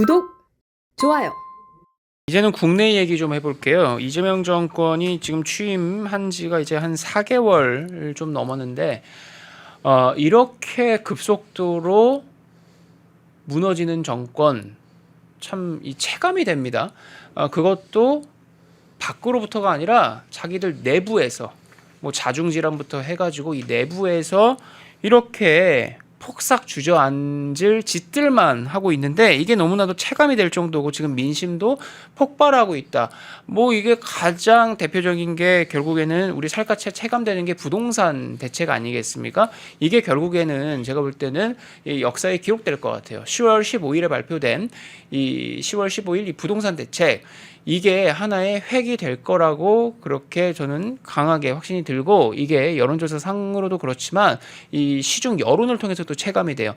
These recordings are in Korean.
구독, 좋아요. 이제는 국내 얘기 좀 해볼게요. 이재명 정권이 지금 취임한 지가 이제 한 4개월 좀 넘었는데, 어, 이렇게 급속도로 무너지는 정권, 참 이 체감이 됩니다. 어, 그것도 밖으로부터가 아니라 자기들 내부에서, 뭐 자중질환부터 해가지고 이 내부에서 이렇게 폭삭 주저앉을 짓들만 하고 있는데 이게 너무나도 체감이 될 정도고 지금 민심도 폭발하고 있다. 뭐 이게 가장 대표적인 게 결국에는 우리 살갗에 체감되는 게 부동산 대책 아니겠습니까? 이게 결국에는 제가 볼 때는 이 역사에 기록될 것 같아요. 10월 15일에 발표된 이 10월 15일 이 부동산 대책 이게 하나의 획이 될 거라고 그렇게 저는 강하게 확신이 들고 이게 여론조사 상으로도 그렇지만 이 시중 여론을 통해서도 체감이 돼요.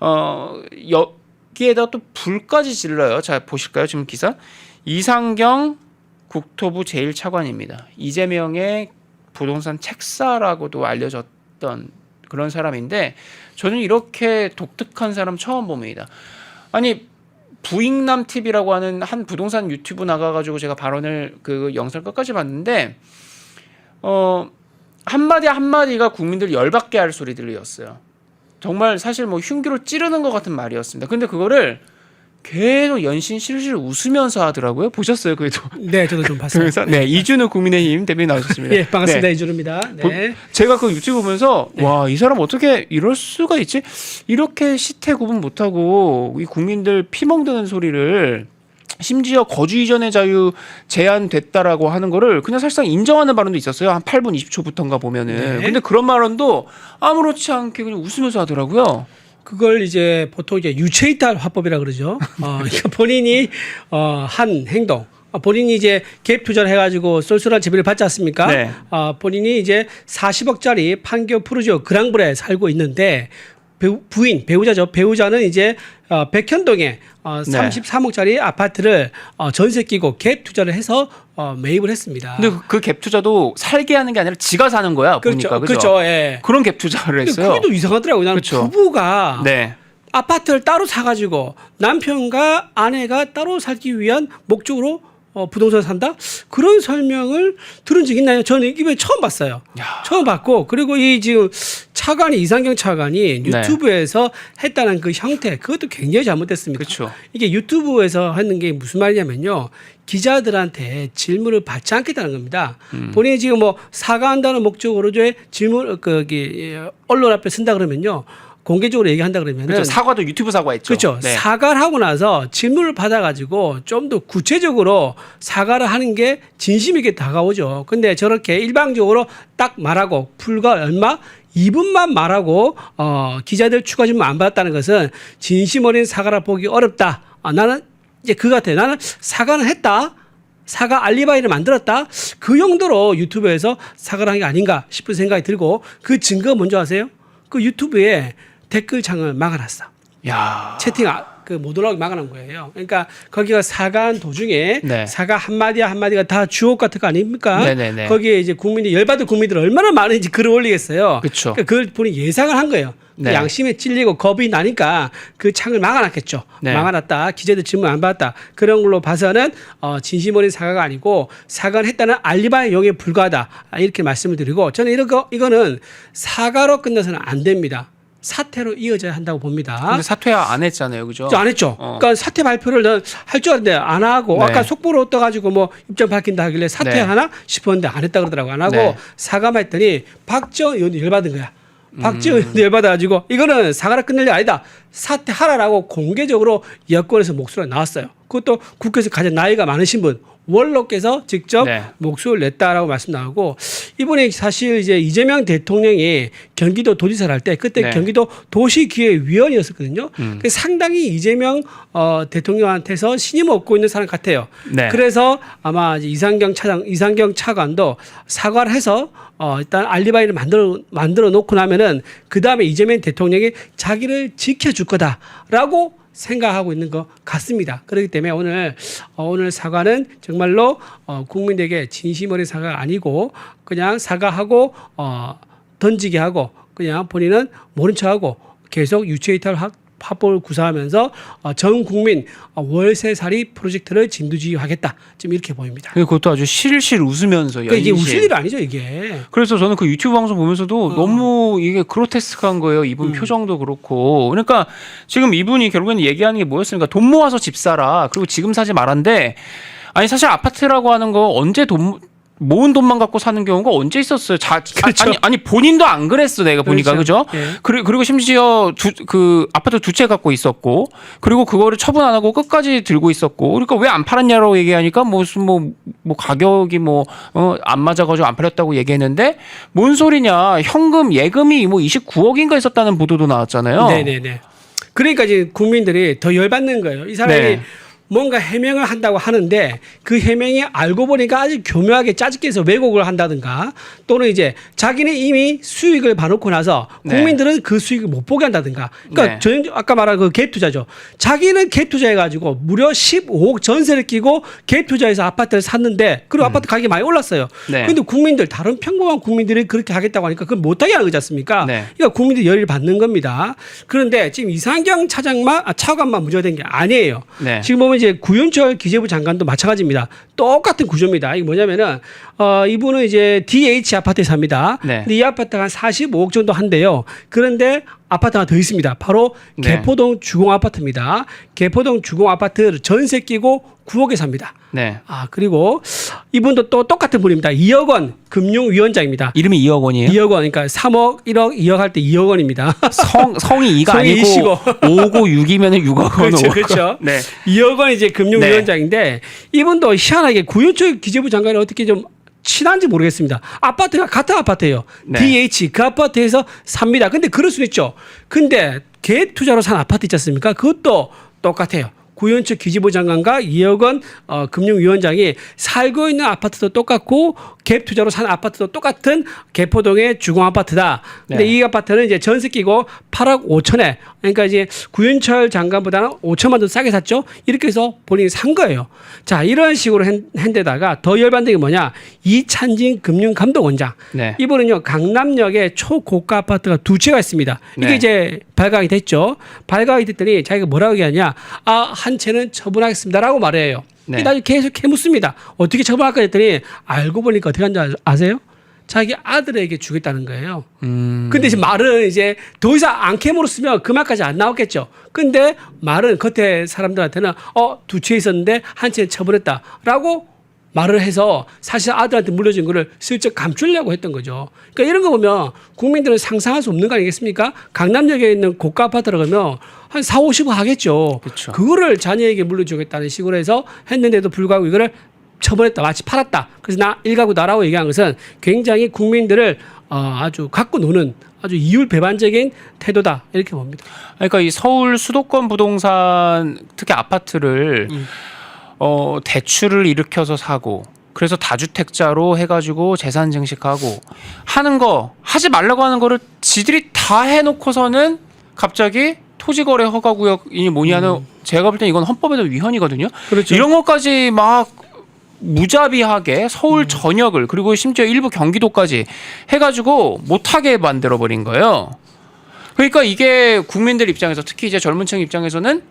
어, 여기에다 또 불까지 질러요. 자, 보실까요? 지금 기사. 이상경 국토부 제1차관입니다. 이재명의 부동산 책사라고도 알려졌던 그런 사람인데 저는 이렇게 독특한 사람 처음 봅니다. 아니 부익남 TV라고 하는 한 부동산 유튜브 나가가지고 제가 발언을 그 영상 끝까지 봤는데 어 한마디 한마디가 국민들 열받게 할 소리들이었어요. 정말 사실 뭐 흉기로 찌르는 것 같은 말이었습니다. 근데 그거를 계속 연신 실실 웃으면서 하더라고요. 보셨어요, 그래도. 네, 저도 좀 봤어요. 그래서 네 이준우 국민의힘 대변인 나오셨습니다. 예, 반갑습니다. 네. 이준우입니다. 보- 네. 제가 그 유튜브 보면서 네. 와 이 사람 어떻게 이럴 수가 있지? 이렇게 시태 구분 못하고 이 국민들 피멍드는 소리를 심지어 거주 이전의 자유 제한됐다라고 하는 거를 그냥 사실상 인정하는 발언도 있었어요. 한 8분 20초부터인가 보면은. 네. 근데 그런 발언도 아무렇지 않게 그냥 웃으면서 하더라고요. 그걸 이제 보통 이제 유체이탈 화법이라 그러죠. 어, 그러니까 본인이 어, 한 행동. 어, 본인이 이제 갭 투자를 해가지고 쏠쏠한 재미를 받지 않습니까? 네. 어, 본인이 이제 40억짜리 판교 푸르지오 그랑브레에 살고 있는데 배우, 부인 배우자죠. 배우자는 이제 어, 백현동에 어, 네. 33억짜리 아파트를 어, 전세 끼고 갭 투자를 해서 어, 매입을 했습니다. 근데 그 갭 투자도 살게 하는 게 아니라 지가 사는 거야. 그렇죠, 보니까 그죠? 그렇죠. 예. 그런 갭 투자를 했어요. 그게 또 이상하더라고요. 나는 그렇죠. 부부가 네. 아파트를 따로 사가지고 남편과 아내가 따로 살기 위한 목적으로 어, 부동산 산다 그런 설명을 들은 적 있나요? 저는 이번에 처음 봤어요. 야. 처음 봤고 그리고 이 지금 차관이 이상경 차관이 네. 유튜브에서 했다는 그 형태 그것도 굉장히 잘못됐습니다. 그렇죠. 이게 유튜브에서 하는 게 무슨 말이냐면요. 기자들한테 질문을 받지 않겠다는 겁니다. 음. 본인이 지금 뭐 사과한다는 목적으로 저 질문 거기 언론 앞에 쓴다 그러면요. 공개적으로 얘기한다 그러면은 그렇죠. 사과도 유튜브 사과했죠. 그렇죠. 네. 사과를 하고 나서 질문을 받아가지고 좀 더 구체적으로 사과를 하는 게 진심 있게 다가오죠. 근데 저렇게 일방적으로 딱 말하고 불과 얼마 2분만 말하고 어, 기자들 추가 질문 안 받았다는 것은 진심 어린 사과라 보기 어렵다. 아, 나는 이제 그 같아요. 나는 사과는 했다. 사과 알리바이를 만들었다. 그 용도로 유튜브에서 사과를 한 게 아닌가 싶은 생각이 들고 그 증거 뭔지 아세요? 그 유튜브에 댓글창을 막아놨어. 야. 채팅 아, 그 못 올라오게 막아놓은 거예요. 그러니까 거기가 사과한 도중에 네. 사과 한 마디 한 마디가 다 주옥 같은 거 아닙니까? 네네네. 거기에 이제 국민이 열받은 국민들 얼마나 많은지 글을 올리겠어요. 그쵸. 그러니까 그걸 본인 예상을 한 거예요. 네. 양심에 찔리고 겁이 나니까 그 창을 막아놨겠죠. 네. 막아놨다. 기자들 질문 안 받았다. 그런 걸로 봐서는 어, 진심 어린 사과가 아니고 사과를 했다는 알리바이 용에 불과하다. 아, 이렇게 말씀을 드리고 저는 이런 거 이거는 사과로 끝나서는 안 됩니다. 사태로 이어져야 한다고 봅니다. 근데 사퇴 안 했잖아요. 그죠? 안 했죠. 어. 그러니까 사퇴 발표를 할 줄 알았는데 안 하고 네. 아까 속보로 떠가지고 뭐 입장 밝힌다 하길래 네. 사퇴하나 싶었는데 안 했다 그러더라고 안 하고 네. 사과만 했더니 박지원 의원이 열받은 거야. 음. 박지원 의원이 열받아가지고 이거는 사과를 끝낼 일 아니다. 사퇴하라라고 공개적으로 여권에서 목소리가 나왔어요. 그것도 국회에서 가장 나이가 많으신 분 원로께서 직접 네. 목소리를 냈다라고 말씀 나오고 이번에 사실 이제 이재명 대통령이 경기도 도지사를 할 때 그때 네. 경기도 도시기획위원이었었거든요. 음. 그 상당히 이재명 어, 대통령한테서 신임 얻고 있는 사람 같아요. 네. 그래서 아마 이상경 차장 이상경 차관도 사과를 해서 어, 일단 알리바이를 만들어 만들어 놓고 나면은 그 다음에 이재명 대통령이 자기를 지켜줄 거다라고 생각하고 있는 것 같습니다. 그렇기 때문에 오늘 어, 오늘 사과는 정말로 어, 국민에게 진심 어린 사과가 아니고 그냥 사과하고 어, 던지게 하고 그냥 본인은 모른 척하고 계속 유체 이탈 합법을 구사하면서 어, 전 국민 어, 월세살이 프로젝트를 진두지휘하겠다. 지금 이렇게 보입니다. 그것도 아주 실실 웃으면서 그러니까 이게. 웃을 일 아니죠 이게. 그래서 저는 그 유튜브 방송 어. 보면서도 너무 이게 그로테스크한 거예요. 음. 이분 표정도 그렇고. 그러니까 지금 이분이 결국에는 얘기하는 게 뭐였습니까? 돈 모아서 집 사라. 그리고 지금 사지 말한데 아니 사실 아파트라고 하는 거 언제 돈 모은 돈만 갖고 사는 경우가 언제 있었어요? 자, 그렇죠. 아니 아니 본인도 안 그랬어 내가 보니까 그죠? 예. 그리, 그리고 심지어 두, 그 아파트 두 채 갖고 있었고 그리고 그거를 처분 안 하고 끝까지 들고 있었고 그러니까 왜 안 팔았냐라고 얘기하니까 무슨 뭐, 뭐 가격이 뭐 어, 안 맞아가지고 안 팔렸다고 얘기했는데 뭔 소리냐 현금 예금이 뭐 29억인가 있었다는 보도도 나왔잖아요. 네네네. 그러니까 이제 국민들이 더 열받는 거예요. 이 사람이 네. 뭔가 해명을 한다고 하는데 그 해명이 알고 보니까 아주 교묘하게 짜집게 해서 왜곡을 한다든가 또는 이제 자기는 이미 수익을 봐놓고 나서 네. 국민들은 그 수익을 못 보게 한다든가 그러니까 네. 전 아까 말한 그 갭 투자죠. 자기는 갭 투자해가지고 무려 15억 전세를 끼고 갭 투자해서 아파트를 샀는데 그리고 아파트 가격이 많이 올랐어요. 음. 네. 근데 국민들 다른 평범한 국민들이 그렇게 하겠다고 하니까 그걸 못하게 하는 거지 않습니까? 네. 그러니까 국민들이 열을 받는 겁니다. 그런데 지금 이상경 차장만 아, 차관만 문제가 된 게 아니에요. 네. 지금 보면 이제 구윤철 기재부 장관도 마찬가지입니다. 똑같은 구조입니다. 이게 뭐냐면은 어 이분은 이제 DH 아파트에 삽니다. 네. 근데 이 아파트가 한 45억 정도 한대요. 그런데 아파트 하나 더 있습니다. 바로 네. 개포동 주공 아파트입니다. 개포동 주공 아파트 전세 끼고 9억에 삽니다. 네. 아 그리고 이분도 또 똑같은 분입니다. 2억 원 금융위원장입니다. 이름이 2억 원이에요. 2억 원, 그러니까 3억, 1억, 2억 할 때 2억 원입니다. 성 성이 2가 성이 아니고 이시고. 5고 6이면 6억 원. 그렇죠. 그렇죠. 네. 2억 원 이제 금융위원장인데 이분도 희한하게 구윤철 기재부 장관이 어떻게 좀 친한지 모르겠습니다. 아파트가 같은 아파트예요. 네. DH 그 아파트에서 삽니다. 근데 그럴 수 있죠. 근데 갭 투자로 산 아파트 있지 않습니까? 그것도 똑같아요. 구현철 기재부 장관과 이혁원 어, 금융위원장이 살고 있는 아파트도 똑같고 갭 투자로 산 아파트도 똑같은 개포동의 주공 아파트다. 근데 네. 이 아파트는 이제 전세 끼고 8억 5천에 그러니까 이제 구윤철 장관보다는 5천만 더 싸게 샀죠. 이렇게 해서 본인이 산 거예요. 자 이런 식으로 한, 한 데다가 더 열받는 게 뭐냐 이찬진 금융감독원장 네. 이분은요 강남역에 초고가 아파트가 두 채가 있습니다. 이게 네. 이제 발각이 됐죠. 발각이 됐더니 자기가 뭐라고 얘기하냐 아 한 채는 처분하겠습니다라고 말해요. 네. 나중에 계속 캐묻습니다. 어떻게 처분할까 했더니 알고 보니까 어떻게 한지 아- 아세요? 자기 아들에게 주겠다는 거예요. 음. 근데 이제 말은 이제 더 이상 안 캐물었으면 그 말까지 안 나왔겠죠. 근데 말은 겉에 사람들한테는 어, 두 채 있었는데 한 채 처분했다 라고 말을 해서 사실 아들한테 물려준 거를 슬쩍 감추려고 했던 거죠. 그러니까 이런 거 보면 국민들은 상상할 수 없는 거 아니겠습니까? 강남역에 있는 고가 아파트라고 하면 한 4, 50억 하겠죠. 그쵸. 그거를 자녀에게 물려주겠다는 식으로 해서 했는데도 불구하고 이거를 처분했다. 마치 팔았다. 그래서 나 일가구 나라고 얘기한 것은 굉장히 국민들을 어, 아주 갖고 노는 아주 이율 배반적인 태도다. 이렇게 봅니다. 그러니까 이 서울 수도권 부동산 특히 아파트를 음. 어, 대출을 일으켜서 사고 그래서 다주택자로 해가지고 재산 증식하고 하는 거 하지 말라고 하는 거를 지들이 다 해놓고서는 갑자기 토지거래 허가구역이니 뭐냐는 제가 볼 땐 이건 헌법에도 위헌이거든요. 음. 그렇죠. 이런 것까지 막 무자비하게 서울 음. 전역을 그리고 심지어 일부 경기도까지 해가지고 못하게 만들어 버린 거예요. 그러니까 이게 국민들 입장에서 특히 이제 젊은 층 입장에서는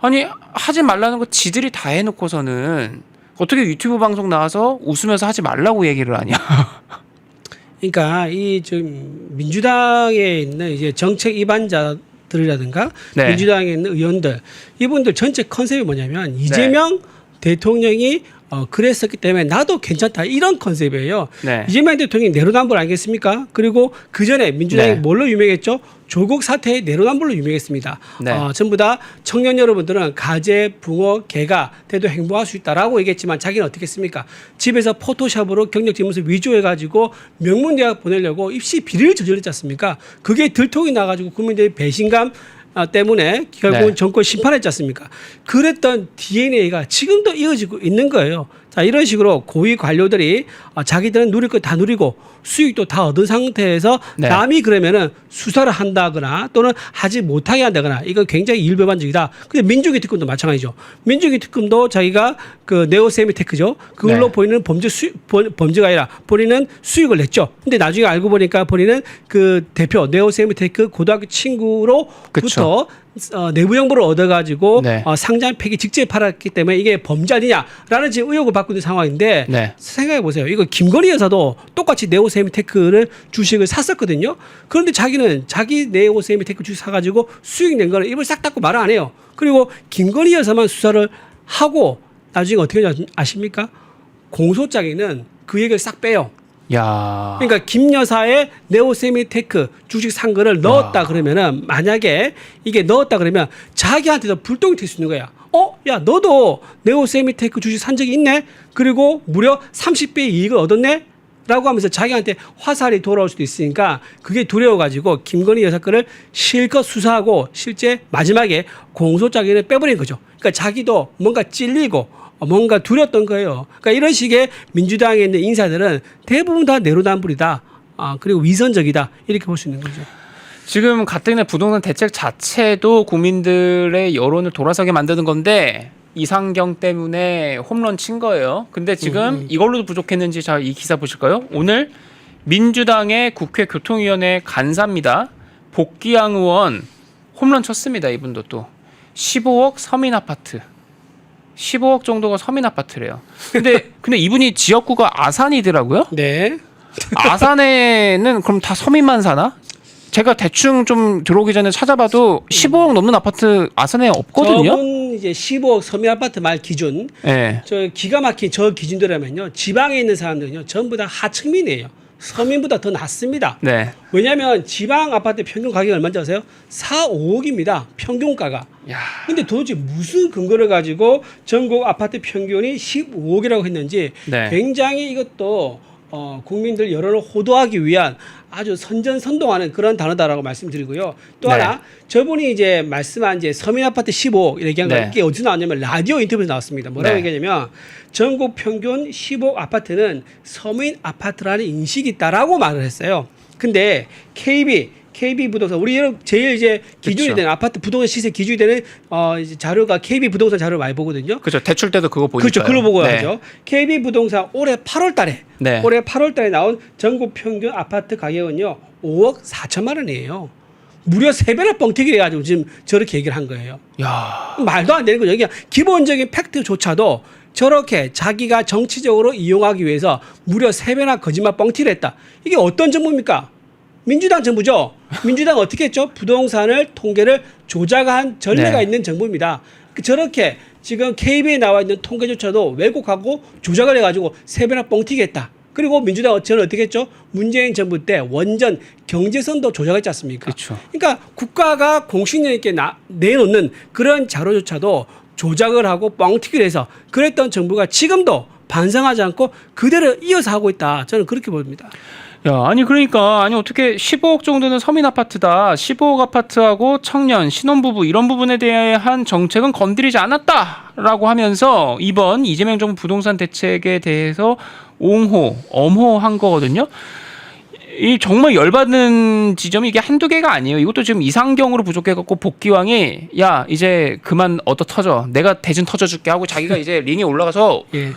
아니 하지 말라는 거 지들이 다 해놓고서는 어떻게 유튜브 방송 나와서 웃으면서 하지 말라고 얘기를 하냐. 그러니까 이 지금 민주당에 있는 이제 정책 입안자 들이라든가 네. 민주당에 있는 의원들 이분들 전체 컨셉이 뭐냐면 이재명 대통령이 어, 그랬었기 때문에 나도 괜찮다 이런 컨셉이에요. 네. 이재명 대통령이 내로남불 아니겠습니까? 그리고 그 전에 민주당이 네. 뭘로 유명했죠? 조국 사태의 내로남불로 유명했습니다. 네. 어, 전부 다 청년 여러분들은 가재, 붕어, 개가 돼도 행복할 수 있다라고 얘기했지만 자기는 어떻게 했습니까? 집에서 포토샵으로 경력 지문서 위조해가지고 명문대학 보내려고 입시 비리를 저질렀지 않습니까? 그게 들통이 나가지고 국민들의 배신감 아, 때문에 결국은 네. 정권 심판했지 않습니까? 그랬던 DNA가 지금도 이어지고 있는 거예요. 자, 이런 식으로 고위 관료들이 아, 자기들은 누릴 거 다 누리고 수익도 다 얻은 상태에서 네. 남이 그러면은 수사를 한다거나 또는 하지 못하게 한다거나 이건 굉장히 일배반적이다. 근데 민주주의 특검도 마찬가지죠. 민주주의 특검도 자기가 그 네오세미테크죠. 그걸로 네. 본인은 범죄 수 본- 범죄가 아니라 본인은 수익을 냈죠. 근데 나중에 알고 보니까 본인은 그 대표 네오세미테크 고등학교 친구로부터 어, 내부 정보를 얻어가지고 네. 어, 상장 폐기 직접 팔았기 때문에 이게 범죄 아니냐라는 지금 의혹을 받고 있는 상황인데 네. 생각해 보세요. 이거 김건희 여사도 똑같이 네오 세미테크를 주식을 샀었거든요. 그런데 자기는 자기 네오 세미테크 주식 사가지고 수익 낸 거는 입을 싹 닫고 말을 안 해요. 그리고 김건희 여사만 수사를 하고 나중에 어떻게 아십니까? 공소장에는 그 얘기를 싹 빼요. 야. 그러니까 김 여사의 네오세미테크 주식 산 거를 넣었다 그러면은 만약에 이게 넣었다 그러면 자기한테도 불똥이 튈 수 있는 거야. 어, 야 너도 네오세미테크 주식 산 적이 있네. 그리고 무려 30배의 이익을 얻었네. 라고 하면서 자기한테 화살이 돌아올 수도 있으니까 그게 두려워가지고 김건희 여사 거를 실컷 수사하고 실제 마지막에 공소장에는 빼버린 거죠. 그러니까 자기도 뭔가 찔리고 뭔가 두렸던 거예요. 그러니까 이런 식의 민주당에 있는 인사들은 대부분 다 내로남불이다. 아, 그리고 위선적이다. 이렇게 볼 수 있는 거죠. 지금 가뜩이나 부동산 대책 자체도 국민들의 여론을 돌아서게 만드는 건데 이상경 때문에 홈런 친 거예요. 근데 지금 이걸로도 부족했는지 자 이 기사 보실까요? 오늘 민주당의 국회 교통위원회 간사입니다. 복기양 의원 홈런 쳤습니다. 이분도 또 15억 서민 아파트. 15억 정도가 서민 아파트래요. 근데 근데 이분이 지역구가 아산이더라고요. 네. 아산에는 그럼 다 서민만 사나? 제가 대충 좀 들어오기 전에 찾아봐도 15억 넘는 아파트 아산에 없거든요. 저분 이제 15억 서민 아파트 말 기준 예. 저 기가 막힌 저 기준대로면요. 지방에 있는 사람들은요. 전부 다 하층민이에요. 서민보다 더 낮습니다. 네. 왜냐하면 지방 아파트 평균 가격이 얼마인지 아세요? 4, 5억입니다. 평균가가. 야. 근데 도대체 무슨 근거를 가지고 전국 아파트 평균이 15억이라고 했는지 네. 굉장히 이것도 어, 국민들 여론을 호도하기 위한 아주 선전선동하는 그런 단어다라고 말씀드리고요. 또 네. 하나 저분이 이제 말씀한 이제 서민 아파트 15억 이렇게 한거 네. 이게 어디서 나왔냐면 라디오 인터뷰에서 나왔습니다. 뭐라고 네. 얘기하냐면 전국 평균 15억 아파트는 서민 아파트라는 인식이 있다라고 말을 했어요. 근데 KB KB 부동산 우리 여러- 제일 이제 기준이 그쵸. 되는 아파트 부동산 시세 기준이 되는 어 이제 자료가 KB 부동산 자료를 많이 보거든요. 그렇죠. 대출 때도 그거 보니까. 그렇죠. 그걸 보고 네. 하죠. KB 부동산 올해 8월 달에 네. 올해 8월 달에 나온 전국 평균 아파트 가격은요. 5억 4천만 원이에요. 무려 세 배나 뻥튀기 해가지고 지금 저렇게 얘기를 한 거예요. 야. 말도 안 되는 거죠. 그냥 기본적인 팩트조차도 저렇게 자기가 정치적으로 이용하기 위해서 무려 세 배나 거짓말 뻥튀를 했다. 이게 어떤 정부입니까? 민주당 정부죠. 민주당 어떻게 했죠? 부동산을 통계를 조작한 전례가 네. 있는 정부입니다. 그 저렇게 지금 KB에 나와 있는 통계조차도 왜곡하고 조작을 해가지고 세 배나 뻥튀기 했다. 그리고 민주당 저는 어떻게 했죠? 문재인 정부 때 원전 경제선도 조작했지 않습니까? 그렇죠. 그러니까 국가가 공신력 있게 나, 내놓는 그런 자료조차도 조작을 하고 뻥튀기를 해서 그랬던 정부가 지금도 반성하지 않고 그대로 이어서 하고 있다. 저는 그렇게 봅니다. 야, 아니 그러니까 아니 어떻게 15억 정도는 서민 아파트다. 15억 아파트하고 청년, 신혼부부 이런 부분에 대한 정책은 건드리지 않았다라고 하면서 이번 이재명 정부 부동산 대책에 대해서 옹호, 엄호한 거거든요. 이 정말 열받는 지점이 이게 한두 개가 아니에요. 이것도 지금 이상경으로 부족해갖고 복귀왕이 야 이제 그만 얻어 터져. 내가 대신 터져줄게 하고 자기가 이제 링에 올라가서 예.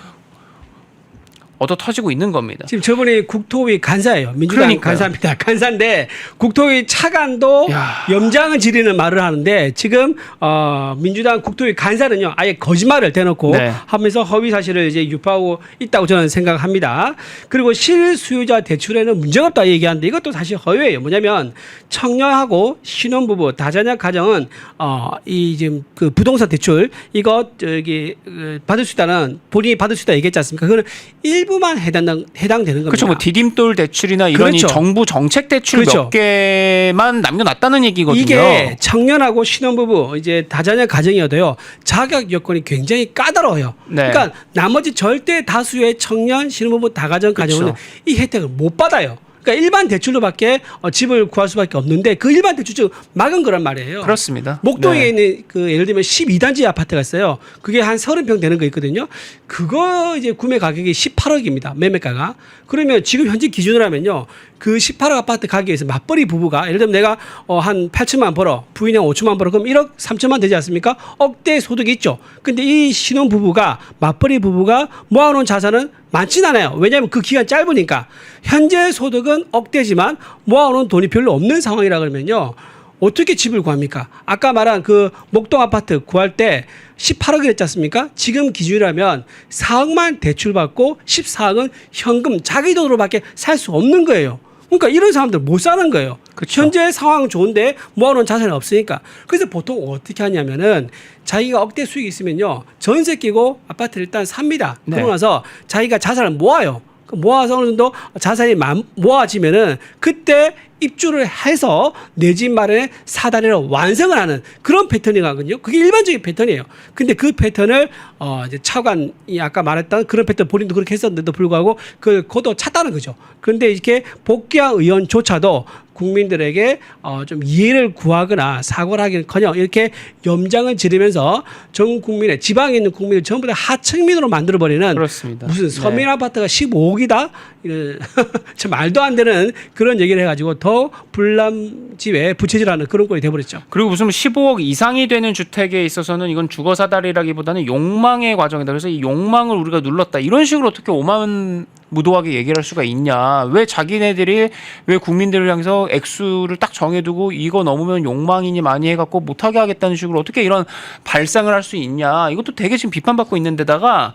얻어 터지고 있는 겁니다. 지금 저번에 국토위 간사예요. 민주당 그러니까요. 간사입니다. 간사인데 국토위 차관도 야. 염장을 지르는 말을 하는데 지금 어, 민주당 국토위 간사는요 아예 거짓말을 대놓고 네. 하면서 허위 사실을 이제 유포하고 있다고 저는 생각합니다. 그리고 실수요자 대출에는 문제가 없다 얘기하는데 이것도 사실 허위예요. 뭐냐면 청년하고 신혼부부 다자녀 가정은 어 이 지금 그 부동산 대출 이거 저기 어, 받을 수 있다는 본인이 받을 수 있다 얘기했지 않습니까? 그거는 일부 만 해당 해당되는 겁니다. 그렇죠. 뭐 디딤돌 대출이나 이런 그렇죠. 이 정부 정책 대출 그렇죠. 몇 개만 남겨놨다는 얘기거든요. 이게 청년하고 신혼부부 이제 다자녀 가정이어도요 자격 요건이 굉장히 까다로워요. 네. 그러니까 나머지 절대 다수의 청년 신혼부부 다가정 가정은 그쵸. 이 혜택을 못 받아요. 그러니까 일반 대출로밖에 어, 집을 구할 수밖에 없는데 그 일반 대출 즉 막은 거란 말이에요. 그렇습니다. 목동에 네. 있는 그 예를 들면 12단지 아파트가 있어요. 그게 한 30평 되는 거 있거든요. 그거 이제 구매 가격이 18억입니다. 매매가가. 그러면 지금 현재 기준으로 하면요. 그 18억 아파트 가격에서 맞벌이 부부가 예를 들면 내가 어, 한 8천만 원 벌어. 부인이 한 5천만 원 벌어. 그럼 1억 3천만 되지 않습니까? 억대 소득이 있죠. 근데 이 신혼 부부가 맞벌이 부부가 모아놓은 자산은 많진 않아요. 왜냐하면 그 기간 짧으니까. 현재 소득은 억대지만 모아놓은 돈이 별로 없는 상황이라 그러면요. 어떻게 집을 구합니까? 아까 말한 그 목동 아파트 구할 때 18억이 했지 않습니까? 지금 기준이라면 4억만 대출받고 14억은 현금 자기 돈으로밖에 살 수 없는 거예요. 그러니까 이런 사람들 못 사는 거예요. 그쵸. 현재 상황 좋은데 모아놓은 자산이 없으니까. 그래서 보통 어떻게 하냐면은 자기가 억대 수익이 있으면요. 전세 끼고 아파트를 일단 삽니다. 네. 그러고 나서 자기가 자산을 모아요. 그 모아서 어느 정도 자산이 마- 모아지면은 그때 입주를 해서 내 집 마련의 사다리를 완성을 하는 그런 패턴이거든요. 그게 일반적인 패턴이에요. 근데 그 패턴을 어 이제 차관이 아까 말했던 그런 패턴 본인도 그렇게 했었는데도 불구하고 그걸 거둬 찼다는 거죠. 그런데 이렇게 복귀한 의원조차도 국민들에게 어 좀 이해를 구하거나 사과를 하기는커녕 이렇게 염장을 지르면서 전 국민의 지방에 있는 국민을 전부 다 하층민으로 만들어 버리는 그렇습니다. 무슨 서민 네. 아파트가 15억이다? 이런 참 말도 안 되는 그런 얘기를 해가지고 더 불남 집에 부채질하는 그런 꼴이 돼버렸죠. 그리고 무슨 15억 이상이 되는 주택에 있어서는 이건 주거 사다리라기보다는 욕망의 과정이다. 그래서 이 욕망을 우리가 눌렀다. 이런 식으로 어떻게 오만 무도하게 얘기를 할 수가 있냐? 왜 자기네들이 왜 국민들을 향해서 액수를 딱 정해두고 이거 넘으면 욕망이니 많이 해갖고 못하게 하겠다는 식으로 어떻게 이런 발상을 할 수 있냐? 이것도 되게 지금 비판받고 있는데다가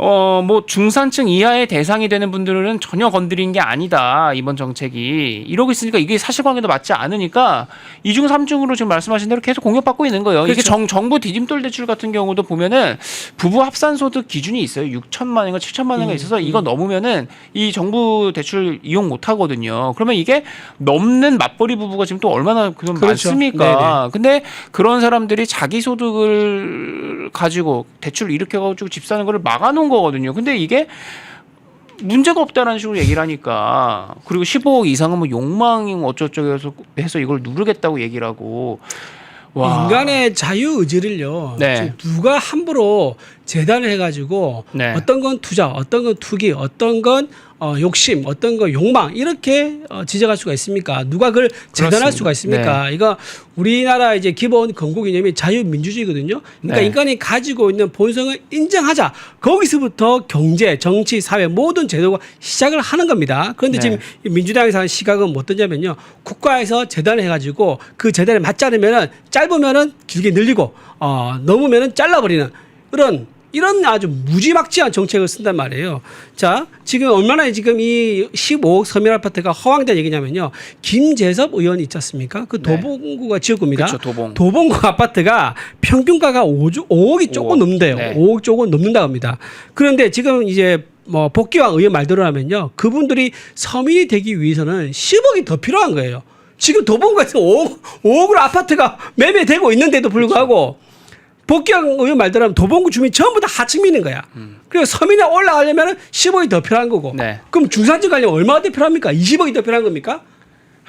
어, 뭐 중산층 이하의 대상이 되는 분들은 전혀 건드린 게 아니다. 이번 정책이. 이러고 있으니까 이게 사실관계도 맞지 않으니까 이중삼중으로 지금 말씀하신 대로 계속 공격받고 있는 거예요. 이게 그렇죠. 정, 정부 디딤돌 대출 같은 경우도 보면은 부부 합산 소득 기준이 있어요. 6천만 원인가 7천만 원인가 있어서 이거 넘으면은 이 정부 대출 이용 못 하거든요. 그러면 이게 넘는 맞벌이 부부가 지금 또 얼마나 그럼 그렇죠. 많습니까? 근데 그런 사람들이 자기 소득을 가지고 대출을 일으켜 가지고 집 사는 거를 막아 놓은 거거든요. 근데 이게 문제가 없다라는 식으로 얘기를 하니까 그리고 15억 이상은 뭐 욕망이 어쩌저쩌고 해서 해서 이걸 누르겠다고 얘기를 하고 와 인간의 자유 의지를요. 네. 누가 함부로 재단을 해가지고 네. 어떤 건 투자, 어떤 건 투기, 어떤 건 어, 욕심, 어떤 건 욕망 이렇게 어, 지적할 수가 있습니까? 누가 그걸 재단할 그렇습니다. 수가 있습니까? 이거 우리나라 이제 기본 건국 개념이 자유민주주의거든요. 그러니까 네. 인간이 가지고 있는 본성을 인정하자. 거기서부터 경제, 정치, 사회 모든 제도가 시작을 하는 겁니다. 그런데 네. 지금 이 민주당에서 하는 시각은 뭐 어떠냐면요. 국가에서 재단을 해가지고 그 재단에 맞지 않으면은 짧으면은 길게 늘리고 어, 넘으면은 잘라버리는 그런 이런 아주 무지막지한 정책을 쓴단 말이에요. 자, 지금 얼마나 지금 이 15억 서민 아파트가 허황된 얘기냐면요. 김재섭 의원 있지 않습니까? 그 네. 도봉구가 지역구입니다. 그렇죠, 도봉. 도봉구 아파트가 평균가가 5주, 5억이 조금 5억. 넘는데요. 네. 5억 조금 넘는다고 합니다. 그런데 지금 이제 뭐 복귀왕 의원 말대로 하면요. 그분들이 서민이 되기 위해서는 10억이 더 필요한 거예요. 지금 도봉구에서 5억, 5억으로 아파트가 매매되고 있는데도 불구하고 복귀왕 의원 말대로 하면 도봉구 주민 전부 다 하층민인 거야. 그리고 서민에 올라가려면 10억이 더 필요한 거고. 음. 네. 그럼 중산층 가려면 얼마가 더 필요합니까? 20억이 더 필요한 겁니까?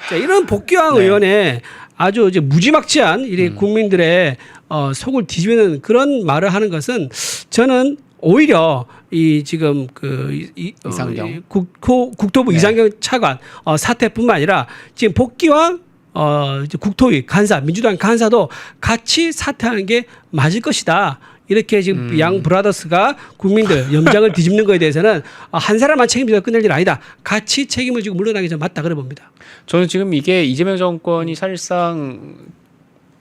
자, 이런 복귀왕 네. 의원의 아주 이제 무지막지한 이 음. 국민들의 어, 속을 뒤집는 그런 말을 하는 것은 저는 오히려 이 지금 그 이, 이, 어, 이상경. 이 국토, 국토부 네. 이상경 차관 어, 사태뿐만 아니라 지금 복귀왕 어, 국토위 간사 민주당 간사도 같이 사퇴하는 게 맞을 것이다. 이렇게 지금 음. 양 브라더스가 국민들 염장을 뒤집는 거에 대해서는 어, 한 사람만 책임져서 끝낼 일 아니다. 같이 책임을 지고 물러나기 전 맞다 그래 봅니다. 저는 지금 이게 이재명 정권이 사실상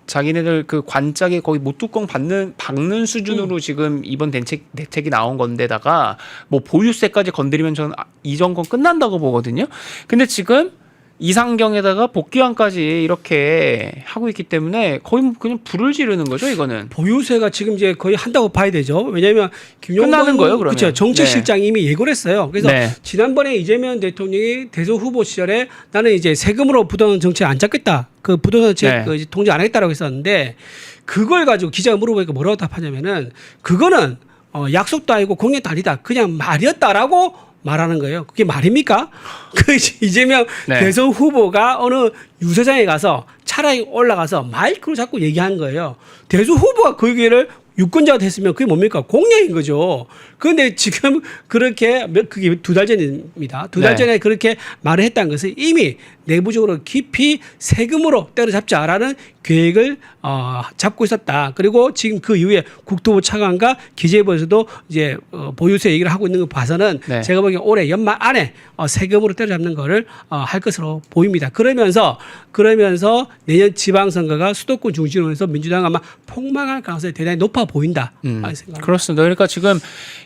자기네들 그 관짝에 거의 못뚜껑 받는 박는 수준으로 음. 지금 이번 대책 대책이 나온 건데다가 뭐 보유세까지 건드리면 저는 아, 이 정권 끝난다고 보거든요. 근데 지금 이상경에다가 복귀안까지 이렇게 하고 있기 때문에 거의 뭐 그냥 불을 지르는 거죠 이거는. 보유세가 지금 이제 거의 한다고 봐야 되죠. 왜냐하면 김용건 끝나는 거예요, 그러면? 그렇죠. 정책실장이 이미 예고를 했어요. 그래서 네. 지난번에 이재명 대통령이 대선 후보 시절에 나는 이제 세금으로 부동산 정책 안 잡겠다. 그 부동산 정책 네. 그 통제 안 하겠다라고 했었는데 그걸 가지고 기자가 물어보니까 뭐라고 답하냐면은 그거는 어, 약속도 아니고 공약도 아니다. 그냥 말이었다라고 말하는 거예요. 그게 말입니까? 그 이재명 네. 대선 후보가 어느 유세장에 가서 차라리 올라가서 마이크로 자꾸 얘기한 거예요. 대선 후보가 그 얘기를 유권자가 됐으면 그게 뭡니까? 공약인 거죠. 그런데 지금 그렇게 몇, 그게 두 달 전입니다. 두달 네. 전에 그렇게 말을 했다는 것은 이미 내부적으로 깊이 세금으로 때려잡자라는 계획을 어, 잡고 있었다. 그리고 지금 그 이후에 국토부 차관과 기재부에서도 이제 어, 보유세 얘기를 하고 있는 거 봐서는 네. 제가 보기엔 올해 연말 안에 어, 세금으로 때려잡는 거를 어, 할 것으로 보입니다. 그러면서 그러면서 내년 지방선거가 수도권 중심으로 해서 민주당 아마 폭망할 가능성이 대단히 높아 보인다. 음, 하는 생각. 그렇습니다. 그러니까 지금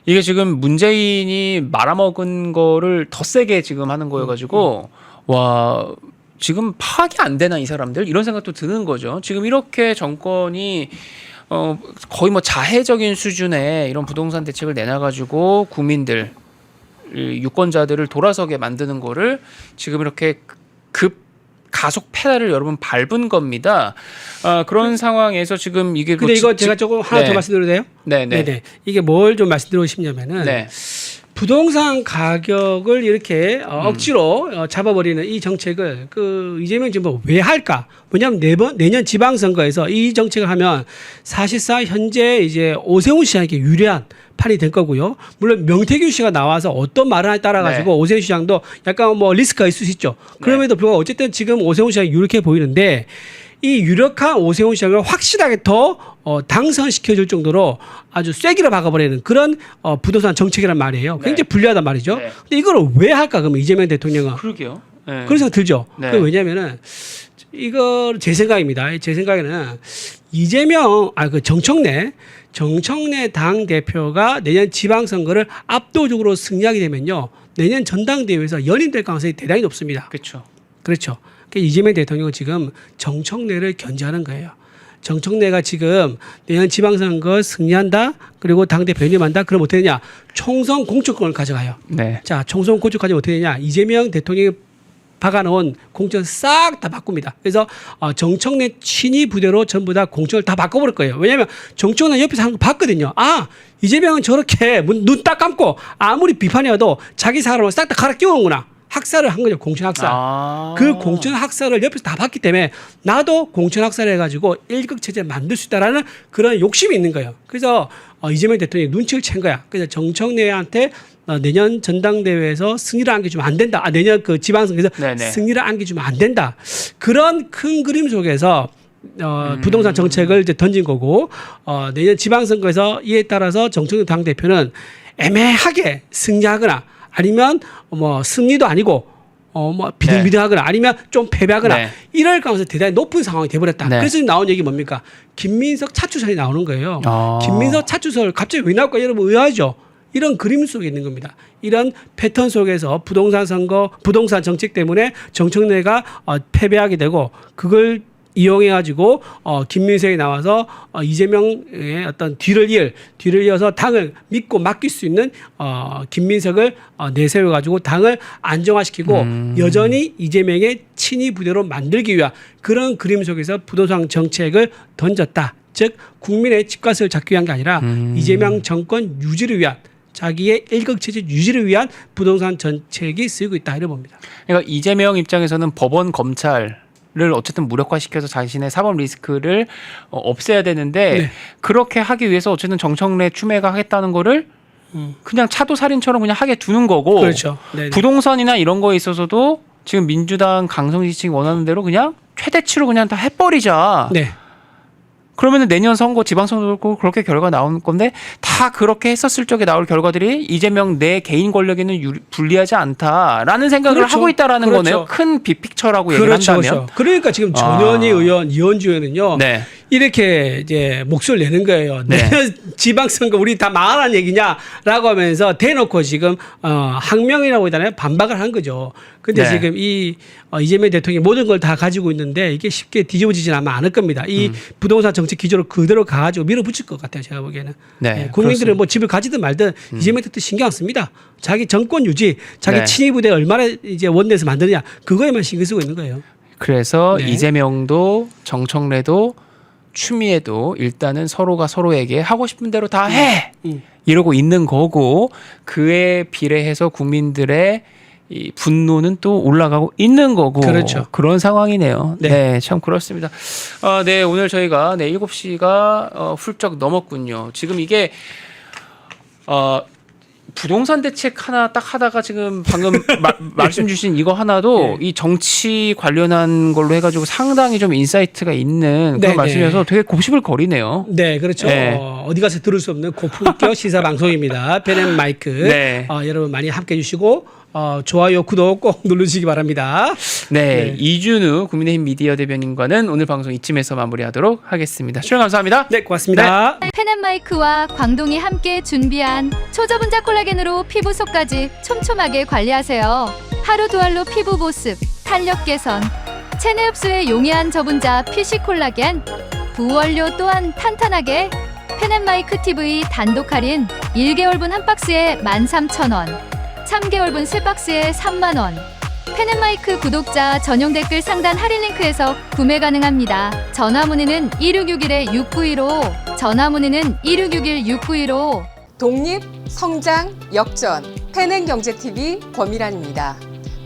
이게 지금 문재인이 말아먹은 거를 더 세게 지금 하는 거여가지고 와 지금 파악이 안 되나 이 사람들 이런 생각도 드는 거죠. 지금 이렇게 정권이 어 거의 뭐 자해적인 수준의 이런 부동산 대책을 내놔가지고 국민들 이 유권자들을 돌아서게 만드는 거를 지금 이렇게 급 가속 페달을 여러분 밟은 겁니다. 아, 그런 상황에서 지금 이게 근데 뭐 이거 지- 제가 조금 하나 네. 더 말씀드려도 돼요? 네, 네. 네네. 이게 뭘 좀 말씀드리고 싶냐면은 네. 부동산 가격을 이렇게 어, 음. 억지로 어, 잡아버리는 이 정책을 그 이재명 정부가 왜 할까? 왜냐하면 내번 내년 지방선거에서 이 정책을 하면 사실상 현재 이제 오세훈 시장에게 유리한 판이 될 거고요. 물론 명태균 씨가 나와서 어떤 말을 하냐에 따라 가지고 네. 오세훈 시장도 약간 뭐 리스크가 있을 수 있죠. 그럼에도 불구하고 어쨌든 지금 오세훈 시장이 유력해 보이는데 이 유력한 오세훈 시장을 확실하게 더 어, 당선시켜줄 정도로 아주 쐐기를 박아버리는 그런 어, 부동산 정책이란 말이에요. 네. 굉장히 불리하단 말이죠. 네. 근데 이거를 왜 할까 그러면 이재명 대통령은 그러게요. 네. 그런 생각 들죠. 네. 그 왜냐면은 이거 제 생각입니다. 제 생각에는 이재명 아 그 정청래 정청래 당 대표가 내년 지방선거를 압도적으로 승리하게 되면요 내년 전당대회에서 연임될 가능성이 대단히 높습니다. 그렇죠. 그렇죠. 그러니까 이재명 대통령은 지금 정청래를 견제하는 거예요. 정청래가 지금 내년 지방선거 승리한다 그리고 당대표 연임한다 그럼 어떻게 되냐 총선 공천권을 가져가요. 네. 자, 총선 공천까지 어떻게 되냐? 이재명 대통령이 박아놓은 공천 싹 다 바꿉니다. 그래서 어, 정청래 친위 부대로 전부 다 공천을 다 바꿔버릴 거예요. 왜냐하면 정청래 옆에서 하는 거 봤거든요. 아, 이재명은 저렇게 눈 딱 감고 아무리 비판해도 자기 사람을 싹 다 갈아 끼우는구나. 학살을 한 거죠. 공천 학살. 아. 그 공천 학살을 옆에서 다 봤기 때문에 나도 공천 학살을 해가지고 일극 체제 만들 수 있다라는 그런 욕심이 있는 거예요. 그래서 어, 이재명 대통령이 눈치를 챈 거야. 그래서 정청래한테 어, 내년 전당대회에서 승리를 안겨주면 안 된다. 아, 내년 그 지방선거에서 네네. 승리를 안겨주면 안 된다. 그런 큰 그림 속에서 어, 부동산 정책을 이제 던진 거고 어, 내년 지방선거에서 이에 따라서 정청래 당 대표는 애매하게 승리하거나 아니면 뭐 승리도 아니고 어뭐 비등비등하거나 아니면 좀 패배하거나 네. 이럴 가능성이 대단히 높은 상황이 돼버렸다. 네. 그래서 나온 얘기 뭡니까? 김민석 차추설이 나오는 거예요. 아. 김민석 차추설 갑자기 왜 나올까 여러분 의아하죠. 이런 그림 속에 있는 겁니다. 이런 패턴 속에서 부동산 선거, 부동산 정책 때문에 정청래가 어, 패배하게 되고 그걸 이용해 가지고 어 김민석이 나와서 어 이재명의 어떤 뒤를 이을 뒤를 이어서 당을 믿고 맡길 수 있는 어 김민석을 어 내세워 가지고 당을 안정화시키고 여전히 이재명의 친위 부대로 만들기 위한 그런 그림 속에서 부동산 정책을 던졌다. 즉 국민의 집값을 잡기 위한 게 아니라 이재명 정권 유지를 위한 자기의 일극 체제 유지를 위한 부동산 정책이 쓰이고 있다 이래 봅니다. 그러니까 이재명 입장에서는 법원 검찰 을 어쨌든 무력화시켜서 자신의 사법 리스크를 어, 없애야 되는데 네. 그렇게 하기 위해서 어쨌든 정청래 추매가 하겠다는 거를 그냥 차도 살인처럼 그냥 하게 두는 거고 음. 그렇죠. 네. 부동산이나 이런 거에 있어서도 지금 민주당 강성 지지층이 원하는 대로 그냥 최대치로 그냥 다 해버리자. 네. 그러면은 내년 선거 지방선거 그렇게 결과 나온 건데 다 그렇게 했었을 적에 나올 결과들이 이재명 내 개인 권력에는 유, 불리하지 않다라는 생각을 그렇죠. 하고 있다라는 그렇죠. 거네요. 큰 빅픽처라고 얘기를 그렇죠, 한다면. 그렇죠. 그러니까 지금 아. 전현희 의원, 이현주 의원은요. 네. 이렇게 이제 목소리를 내는 거예요. 네. 지방선거 우리 다 망하는 얘기냐라고 하면서 대놓고 지금 어, 항명이라고 되나요? 반박을 한 거죠. 근데 네. 지금 이 어, 이재명 대통령이 모든 걸 다 가지고 있는데 이게 쉽게 뒤집어지진 아마 않을 겁니다. 이 음. 부동산 정책 기조로 그대로 가가지고 밀어붙일 것 같아요. 제가 보기에는. 네, 예, 국민들은. 음. 뭐 집을 가지든 말든 이재명 대통령 신경 안 씁니다. 자기 정권 유지, 자기 네. 친위 부대 얼마나 이제 원내에서 만드느냐 그거에만 신경 쓰고 있는 거예요. 그래서 네. 이재명도 정청래도 추미애도 일단은 서로가 서로에게 하고 싶은 대로 다 해. 음. 이러고 있는 거고 그에 비례해서 국민들의 이 분노는 또 올라가고 있는 거고 그렇죠. 런 상황이네요. 네. 네. 참 그렇습니다. 아, 네, 오늘 저희가 네, 7시가 어, 훌쩍 넘었군요. 지금 이게 어 부동산 대책 하나 딱 하다가 지금 방금 마- 말씀 주신 이거 하나도 이 정치 관련한 걸로 해가지고 상당히 좀 인사이트가 있는 네, 그런 말씀이어서 되게 곱씹을 거리네요. 네, 그렇죠. 네. 어, 어디 가서 들을 수 없는 고품격 시사 방송입니다. 펜앤 마이크. 네. 어, 여러분 많이 함께 해 주시고 어, 좋아요, 구독 꼭 누르시기 바랍니다. 네, 네. 이준우 국민의힘 미디어 대변인과는 오늘 방송 이쯤에서 마무리하도록 하겠습니다. 출연 감사합니다. 네, 고맙습니다. 펜앤마이크와 광동이 함께 준비한 초저분자 콜라겐으로 피부 속까지 촘촘하게 관리하세요. 하루 두 알로 피부 보습, 탄력 개선, 체내 흡수에 용이한 저분자 피시 콜라겐, 부원료 또한 탄탄하게 펜앤마이크 TV 단독 할인 1개월분 한 박스에 13,000원, 3개월분 세 박스에 3만원. 펜앤마이크 구독자 전용 댓글 상단 할인 링크에서 구매 가능합니다. 전화 문의는 1661-6915, 전화 문의는 1661-6915. 독립, 성장, 역전, 펜앤경제TV 권미란입니다.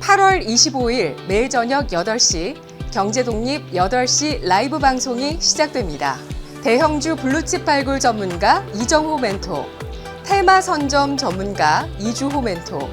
8월 25일 매일 저녁 8시 경제독립 8시 라이브 방송이 시작됩니다. 대형주 블루칩 발굴 전문가 이정호 멘토, 테마 선점 전문가 이주호 멘토,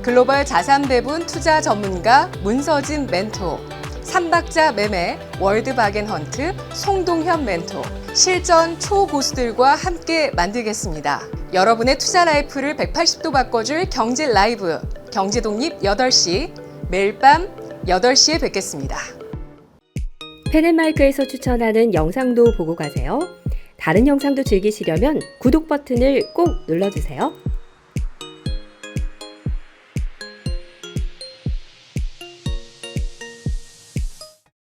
글로벌 자산 배분 투자 전문가 문서진 멘토, 삼박자 매매 월드 바겐 헌트 송동현 멘토, 실전 초고수들과 함께 만들겠습니다. 여러분의 투자 라이프를 180도 바꿔줄 경제 라이브, 경제 독립 8시, 매일 밤 8시에 뵙겠습니다. 펜앤마이크에서 추천하는 영상도 보고 가세요. 다른 영상도 즐기시려면 구독 버튼을 꼭 눌러주세요.